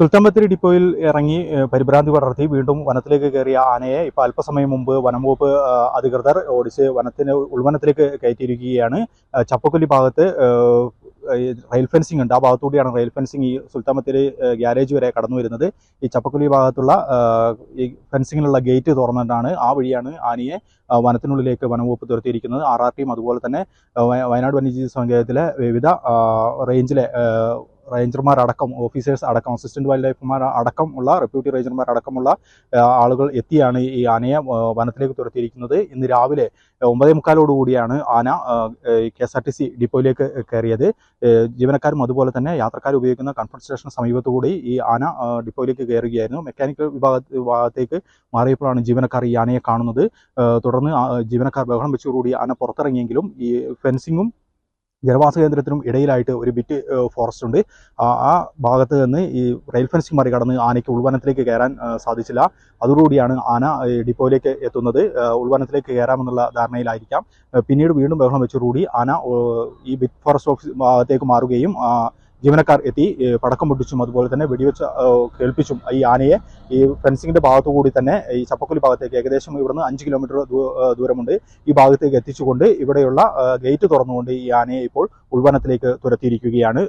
സുൽത്താൻ ബത്തേരി ഡിപ്പോയിൽ ഇറങ്ങി പരിഭ്രാന്തി പടർത്തി. വീണ്ടും വനത്തിലേക്ക് കയറിയ ആനയെ ഇപ്പോൾ അല്പസമയം മുമ്പ് വനംവകുപ്പ് അധികൃതർ ഓടിച്ച് വനത്തിന് ഉൾവനത്തിലേക്ക് കയറ്റിയിരിക്കുകയാണ്. ആ, ചപ്പക്കൊല്ലി ഭാഗത്ത് റെയിൽ ഫെൻസിംഗ് ഉണ്ട്. ആ ഭാഗത്തുകൂടിയാണ് റെയിൽ ഫെൻസിംഗ് ഈ സുൽത്താൻ ബത്തേരി ഗ്യാരേജ് വരെ കടന്നു വരുന്നത്. ഈ ചപ്പക്കൊല്ലി ഭാഗത്തുള്ള ഈ ഫെൻസിങ്ങിനുള്ള ഗേറ്റ് തുറന്നിട്ടാണ് ആ വഴിയാണ് ആനയെ വനത്തിനുള്ളിലേക്ക് വനംവകുപ്പ് തുരത്തിയിരിക്കുന്നത്. ആർ ആർ ടിയും അതുപോലെ തന്നെ വയനാട് വന്യജീവി സങ്കേതത്തിലെ വിവിധ റേഞ്ചിലെ അടക്കം ഓഫീസേഴ്സ് അടക്കം അസിസ്റ്റന്റ് വൈൽഡ് ലൈഫ്മാർ അടക്കം ഉള്ള റെപ്യൂട്ടി റേഞ്ചർമാർ അടക്കമുള്ള ആളുകൾ എത്തിയാണ് ഈ ആനയെ വനത്തിലേക്ക് തുരത്തിയിരിക്കുന്നത്. ഇന്ന് രാവിലെ ഒമ്പതേ മുക്കാലോടുകൂടിയാണ് ആന K S R T C ഡിപ്പോയിലേക്ക് കയറിയത്. ജീവനക്കാരും അതുപോലെ തന്നെ യാത്രക്കാർ ഉപയോഗിക്കുന്ന കൺഫറൻസ് സ്റ്റേഷൻ സമീപത്തുകൂടി ഈ ആന ഡിപ്പോയിലേക്ക് കയറുകയായിരുന്നു. മെക്കാനിക്കൽ വിഭാഗ വിഭാഗത്തേക്ക് മാറിയപ്പോഴാണ് ജീവനക്കാർ ഈ ആനയെ കാണുന്നത്. തുടർന്ന് ജീവനക്കാർ ബഹളം വെച്ചുകൂടി ആന പുറത്തിറങ്ങിയെങ്കിലും ഈ ഫെൻസിങ്ങും ജനവാസ കേന്ദ്രത്തിനും ഇടയിലായിട്ട് ഒരു ബിറ്റ് ഫോറസ്റ്റ് ഉണ്ട്. ആ ഭാഗത്ത് നിന്ന് ഈ റെയിൽ ഫെൻസിംഗ് മറികടന്ന് ആനയ്ക്ക് ഉൾവനത്തിലേക്ക് കയറാൻ സാധിച്ചില്ല. അതോടുകൂടിയാണ് ആന ഡിപ്പോയിലേക്ക് എത്തുന്നത്. ഉൾവനത്തിലേക്ക് കയറാമെന്നുള്ള ധാരണയിലായിരിക്കാം. പിന്നീട് വീണ്ടും ബഹളം വെച്ചുകൂടി ആന ഈ ബിറ്റ് ഫോറസ്റ്റ് ഓഫീസ് ഭാഗത്തേക്ക് മാറുകയും ജീവനക്കാർ എത്തി പടക്കം പൊട്ടിച്ചും അതുപോലെ തന്നെ വെടിവെച്ച് കേൾപ്പിച്ചും ഈ ആനയെ ഈ ഫെൻസിങ്ങിന്റെ ഭാഗത്തു കൂടി തന്നെ ഈ ചപ്പക്കുലി ഭാഗത്തേക്ക് ഏകദേശം ഇവിടുന്ന് അഞ്ച് കിലോമീറ്റർ ദൂരമുണ്ട്. ഈ ഭാഗത്തേക്ക് എത്തിച്ചുകൊണ്ട് ഇവിടെയുള്ള ഗേറ്റ് തുറന്നുകൊണ്ട് ഈ ആനയെ ഇപ്പോൾ ഉൾവനത്തിലേക്ക് തുരത്തിയിരിക്കുകയാണ്